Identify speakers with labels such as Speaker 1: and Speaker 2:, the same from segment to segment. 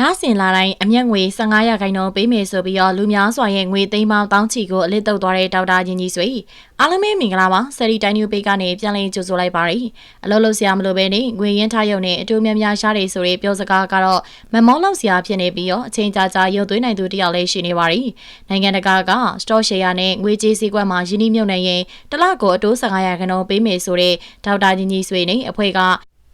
Speaker 1: လဆင်လာတိုင်းအမျက်ငွေ15ရာခိုင်နှုန်းပေးမယ်ဆိုပြီးတော့လူများစွာရဲ့ငွေသိမ်းပေါင်းတောင်းချီကိုအလစ်တုပ်သွားတဲ့ဒေါက်တာကြီးကြီးဆွေအားလုံးပဲမင်္ဂလာပါဆယ်ရီတိုင်းနျူပေကနေပြန်လည်ကြိုဆိုလိုက်ပါရစေအလုပ်လုပ်စရာမလိုပဲနေငွေရင်းထားရုံနဲ့အတူများများရှားတယ်ဆိုတဲ့ပြောစကားကတော့မမောလောက်စရာဖြစ်နေပြီးတော့အချိန်ကြာကြာရုပ်သွင်းနိုင်သူတယောက်လည်းရှိနေပါရီနိုင်ငံတကာက store share နဲ့ငွေကြေးစည်းကွက်မှာယင်းနှိမ့်မြုပ်နေရင်တစ်လကိုအတိုး15ရာခိုင်နှုန်းပေးမယ်ဆိုတဲ့ဒေါက်တာကြီးကြီးဆွေနဲ့အဖွဲ့က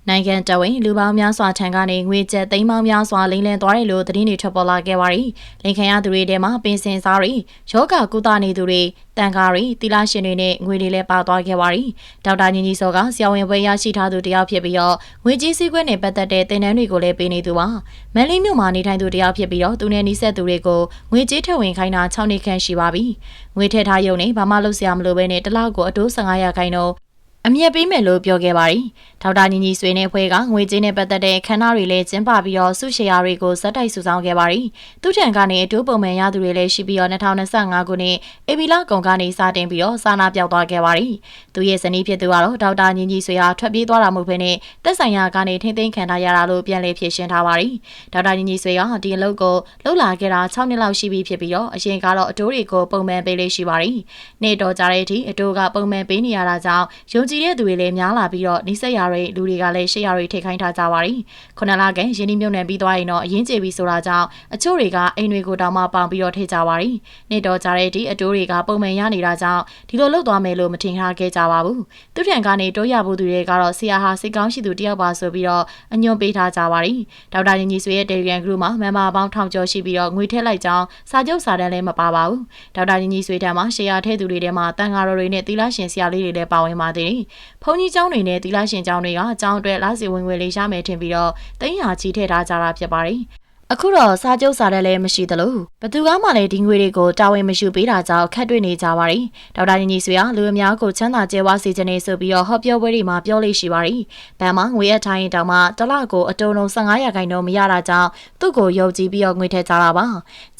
Speaker 1: နိုင်ငံတော်ဝင်လူပေါင်းများစွာထံကနေငွေကျပ်သိန်းပေါင်းများစွာလိမ်လည်သွားတယ်လို့သတင်းတွေထွက်ပေါ်လာခဲ့ပါရီ။လိမ်ခံရသူတွေထဲမှာပင်စင်စားတွေယောဂကုသနေသူတွေတန်ကားတွေတီလာရှင်တွေနဲ့ငွေတွေလည်းပါသွားခဲ့ပါရီ။ဒေါက်တာညီညီစောကဆရာဝန်ပွဲရရှိထားသူတယောက်ဖြစ်ပြီးတော့ငွေကြီးစည်းကွက်နဲ့ပတ်သက်တဲ့သင်တန်းတွေကိုလည်းပေးနေသူပါ။မန်လေးမြို့မှာနေထိုင်သူတယောက်ဖြစ်ပြီးတော့သူနဲ့နှိစက်သူတွေကိုငွေကြီးထည့်ဝင်ခိုင်းတာ6နှစ်ခန့်ရှိပါပြီ။ငွေထည့်ထားရုံနဲ့ဘာမှလုပ်စရာမလိုဘဲနဲ့တစ်လောက်ကိုအတိုး15ရာခိုင်နှုန်း အမြတ်ပေးမယ်လို့ပြောခဲ့ပါတယ်။ဒေါက်တာညီညီဆွေနဲ့ဖွဲ့ကငွေကြေးနဲ့ပတ်သက်တဲ့ခန္ဓာတွေလည်းကျင်းပပြီးတော့စုရှယ်ယာတွေကိုဇက်တိုက်စုဆောင်ခဲ့ပါတယ်။သူထံကနေအတူပုံမှန်ရသူတွေလည်းရှိပြီးတော့2025ခုနှစ်အေဗီလာကုံကနေစတင်ပြီးတော့စာနာပြောက်သွားခဲ့ပါတယ်။သူရဲ့ဇနီးဖြစ်သူကတော့ဒေါက်တာညီညီဆွေဟာထွက်ပြေးသွားတာမဟုတ်ဘဲနဲ့တက်ဆိုင်ရာကနေထိမ့်သိမ်းခံထားရတာလို့ပြန်လည်ဖြေရှင်းထားပါတယ်။ဒေါက်တာညီညီဆွေကဒီအလုပ်ကိုလှုပ်လာခဲ့တာ6နှစ်လောက်ရှိပြီဖြစ်ပြီးတော့အရင်ကတော့အတိုးတွေကိုပုံမှန်ပေးလေးရှိပါတယ်။နေ့တော်ကြတဲ့အထိအတိုးကပုံမှန်ပေးနေရတာကြောင့်ယုံကြည်တဲ့သူတွေလည်းများလာပြီးတော့နှိစက်ရတဲ့လူတွေကလည်းရှေ့ရတွေထိခိုင်းထားကြပါတယ်။ခုနလကရင်းနှီးမြုပ်နှံပြီးသွားရင်တော့အရင်ကျေပြီးဆိုတာကြောင့်အချို့တွေကအိမ်တွေကိုတောင်မှပေါင်ပြီးတော့ထိကြပါတယ်။နေ့တော်ကြတဲ့ဒီအတိုးတွေကပုံမှန်ရနေတာကြောင့်ဒီလိုလုပ်သွားမယ်လို့မထင်ထားခဲ့ကြပါဘူး။သူထံကနေတိုးရဖို့သူတွေကတော့ဆရာဟာစိတ်ကောင်းရှိသူတယောက်ပါဆိုပြီးတော့အညွန်ပေးထားကြပါတယ်။ဒေါက်တာညီညီဆွေရဲ့ Telegram group မှာမမ်ဘာပေါင်းထောင်ကျော်ရှိပြီးတော့ငွေထည့်လိုက်ကြောင်းစာချုပ်စာတမ်းလည်းမပါပါဘူး။ဒေါက်တာညီညီဆွေထံမှာရှယ်ယာထည့်သူတွေထဲမှာတန်ဃာတော်တွေနဲ့သီလရှင်ဆရာလေးတွေလည်းပါဝင်ပါသေးတယ်။ဘုန်းကြီးကျောင်းတွေနဲ့သီလရှင်ကျောင်းတွေကအကျောင်းအတွက်လစီဝင်ငွေလေးရမယ်ထင်ပြီးတော့တိန်းရာချီထည့်ထားကြတာဖြစ်ပါတယ်။ အခုတော့စားကြုပ်စားတဲ့လည်းမရှိသလိုဘသူကမှလည်းဒီငွေတွေကိုတာဝန်မယူပေးတာကြောင့်ခက်တွေ့နေကြပါတယ်ဒေါက်တာညီညီဆွေကလူအများကိုချမ်းသာကြဲဝါစေခြင်းနဲ့ဆိုပြီးတော့ဟောပြောပွဲတွေမှာပြောလို့ရှိပါတယ်ဘန်မှာငွေရထိုင်းတောင်မှတစ်လကိုအတုံးလုံး15ရာခိုင်နှုန်းမရတာကြောင့်သူ့ကိုယုံကြည်ပြီးတော့ငွေထည့်ကြတာပါ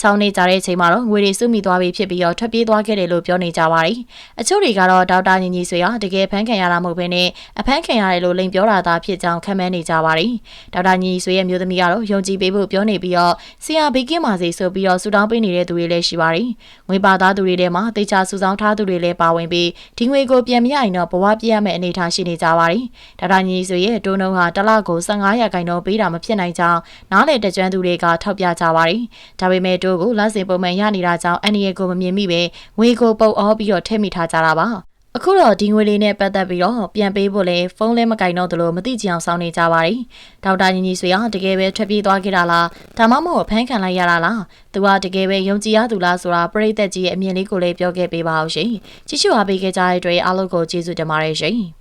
Speaker 1: ချောင်းနေကြတဲ့အချိန်မှာတော့ငွေတွေစုမိသွားပြီဖြစ်ပြီးတော့ထွက်ပြေးသွားခဲ့တယ်လို့ပြောနေကြပါတယ်အချို့တွေကတော့ဒေါက်တာညီညီဆွေကတကယ်ဖမ်းခံရတာမဟုတ်ဘဲနဲ့အဖမ်းခံရတယ်လို့လိန်ပြောတာသာဖြစ်ကြောင်းခံမှန်းနေကြပါတယ်ဒေါက်တာညီညီဆွေရဲ့မျိုးသမီးကတော့ယုံကြည်ပေးဖို့ပြောနေပြီးတော့ဆရာဘေးကင်းပါစေဆိုပြီးတော့ဆူတောင်းပေးနေတဲ့သူတွေလည်းရှိပါတယ်။ငွေပါသားသူတွေထဲမှာတေချာစုဆောင်းထားသူတွေလည်းပါဝင်ပြီးဒီငွေကိုပြန်မရရင်တော့ဘဝပြည့်ရမယ့်အနေအထားရှိနေကြပါတယ်။ဒါတာညီဆိုရဲ့တိုးနှုံးဟာတစ်လကို15ရာခိုင်နှုန်းပေးတာမဖြစ်နိုင်ကြောင်းနားလေတကြွန်းသူတွေကထောက်ပြကြပါတယ်။ဒါပေမဲ့တိုးကိုလက်စင်ပုံမှန်ရနေတာကြောင့်အန်ရီကိုမမြင်မိပဲငွေကိုပုတ်အောပြီးတော့ထည့်မိထားကြတာပါ။ အခုတော့ဒီငွေလေးနဲ့ပတ်သက်ပြီးတော့ပြန်ပေးဖို့လဲဖုန်းလဲမကင်တော့သလိုမသိကြအောင်စောင့်နေကြပါတယ်။ဒေါက်တာညီညီဆွေကတကယ်ပဲထွက်ပြေးသွားခဲ့တာလားဒါမှမဟုတ်ဖမ်းခံလိုက်ရတာလားသူကတကယ်ပဲယုံကြည်ရသူလားဆိုတာပရိသတ်ကြီးရဲ့အမြင်လေးကိုလည်းပြောခဲ့ပေးပါအောင်ရှင်။ကြည့်ရှုအားပေးခဲ့ကြတဲ့အတွက်အားလုံးကိုကျေးဇူးတင်ပါတယ်ရှင်။